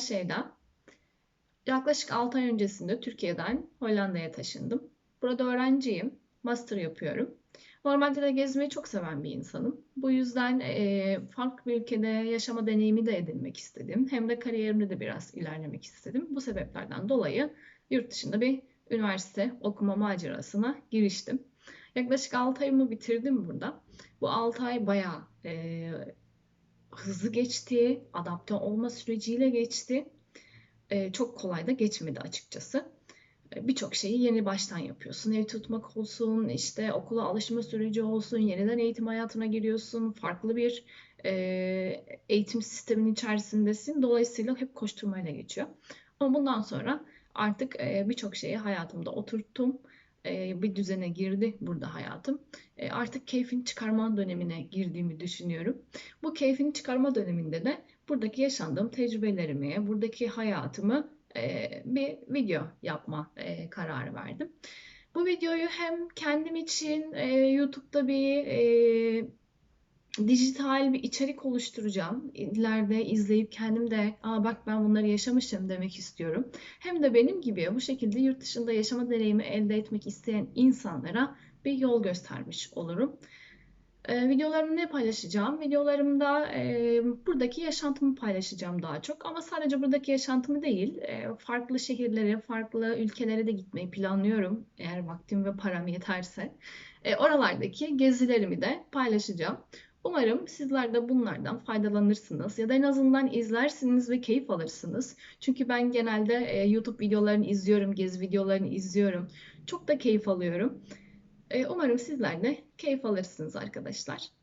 Şeyda. Yaklaşık 6 ay öncesinde Türkiye'den Hollanda'ya taşındım. Burada öğrenciyim, master yapıyorum. Normalde de gezmeyi çok seven bir insanım. Bu yüzden e, farklı bir ülkede yaşama deneyimi de edinmek istedim. Hem de kariyerimde de biraz ilerlemek istedim. Bu sebeplerden dolayı yurt dışında bir üniversite okuma macerasına giriştim. Yaklaşık 6 ayımı bitirdim burada. Bu 6 ay bayağı e, hızlı geçti, adapte olma süreciyle geçti. E, çok kolay da geçmedi açıkçası. E, Birçok şeyi yeni baştan yapıyorsun. Ev tutmak olsun, işte okula alışma süreci olsun, yeniden eğitim hayatına giriyorsun, farklı bir e, eğitim sistemin içerisindesin. Dolayısıyla hep koşturmayla geçiyor. Ama bundan sonra artık e, birçok şeyi hayatımda oturttum. E, bir düzene girdi burada hayatım. E, artık keyfini çıkarma dönemine girdiğimi düşünüyorum. Bu keyfini çıkarma döneminde de buradaki yaşandığım tecrübelerimi, buradaki hayatımı e, bir video yapma e, kararı verdim. Bu videoyu hem kendim için e, YouTube'da bir e, dijital bir içerik oluşturacağım. İleride izleyip kendim de Aa bak ben bunları yaşamışım demek istiyorum. Hem de benim gibi bu şekilde yurt dışında yaşama deneyimi elde etmek isteyen insanlara bir yol göstermiş olurum. Ee, videolarımı ne paylaşacağım? Videolarımda e, buradaki yaşantımı paylaşacağım daha çok. Ama sadece buradaki yaşantımı değil, e, farklı şehirlere, farklı ülkelere de gitmeyi planlıyorum. Eğer vaktim ve param yeterse. E, oralardaki gezilerimi de paylaşacağım. Umarım sizler de bunlardan faydalanırsınız ya da en azından izlersiniz ve keyif alırsınız. Çünkü ben genelde e, YouTube videolarını izliyorum, gezi videolarını izliyorum. Çok da keyif alıyorum. E, umarım sizler de keyif alırsınız arkadaşlar.